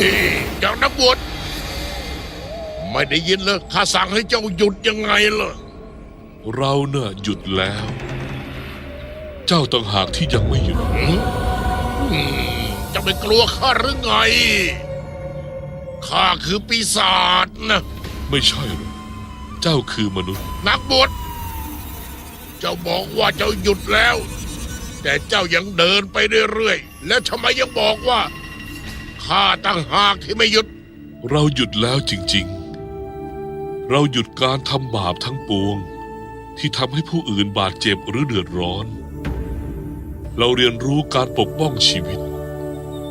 นี่เจ้านักบวชไม่ได้ยินเลยข้าสั่งให้เจ้าหยุดยังไงล่ะ เราเน่ะหยุดแล้ว เจ้าต่างหากที่ยังไม่หยุดอืมเจะไม่กลัวข้าหรือไง ข้าคือปีศาจนะ ไม่ใช่หรอกเจ้าคือมนุษย์ นักบวชเจ้าบอกว่าเจ้าหยุดแล้ว แต่เจ้ายังเดินไปเรื่อยๆ แล้วทำไมยังบอกว่า ข้าตั้งหากที่ไม่หยุด เราหยุดแล้วจริงๆ เราหยุดการทำบาปทั้งปวง ที่ทำให้ผู้อื่นบาดเจ็บหรือเดือดร้อน เราเรียนรู้การปกป้องชีวิต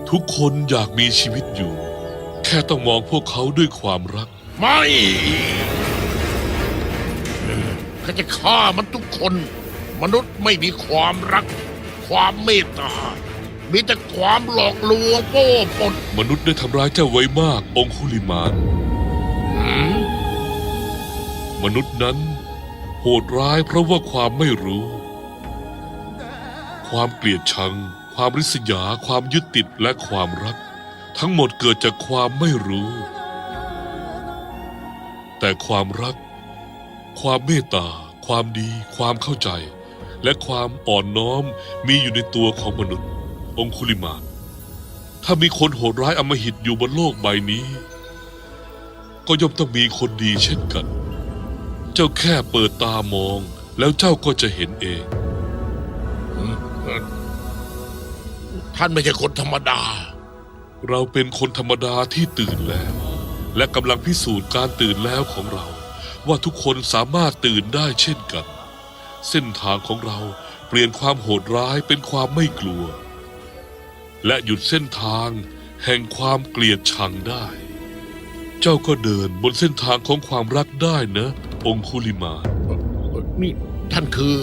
ทุกคนอยากมีชีวิตอยู่ แค่ต้องมองพวกเขาด้วยความรัก ไม่ข้าจะฆ่ามันทุกคน มนุษย์ไม่มีความรัก ความเมตตา มีแต่ความหลอกลวงโป้ปนมนุษย์ได้ทำร้ายเจ้าไว้มาก องคุลิมาน หืมมนุษย์นั้น โหดร้ายเพราะว่าความไม่รู้ ความเกลียดชัง ความริษยา ความยึดติดและความรัก ทั้งหมดเกิดจากความไม่รู้ แต่ความรัก ความเมตตา ความดี ความเข้าใจ และความอ่อนน้อมมีอยู่ในตัวของมนุษย์ องคุลิมานถ้ามีคนโหดร้ายอำมหิตอยู่บนโลกใบนี้ ก็ย่อมต้องมีคนดีเช่นกัน เจ้าแค่เปิดตามอง แล้วเจ้าก็จะเห็นเอง ท่านไม่ใช่คนธรรมดา เราเป็นคนธรรมดาที่ตื่นแล้ว และกำลังพิสูจน์การตื่นแล้วของเรา ว่าทุกคนสามารถตื่นได้เช่นกัน เส้นทางของเราเปลี่ยนความโหดร้ายเป็นความไม่กลัว และหยุดเส้นทางแห่งความเกลียดชังได้ เจ้าก็เดินบนเส้นทางของความรักได้นะ องคุลิมา นี่ท่านคือ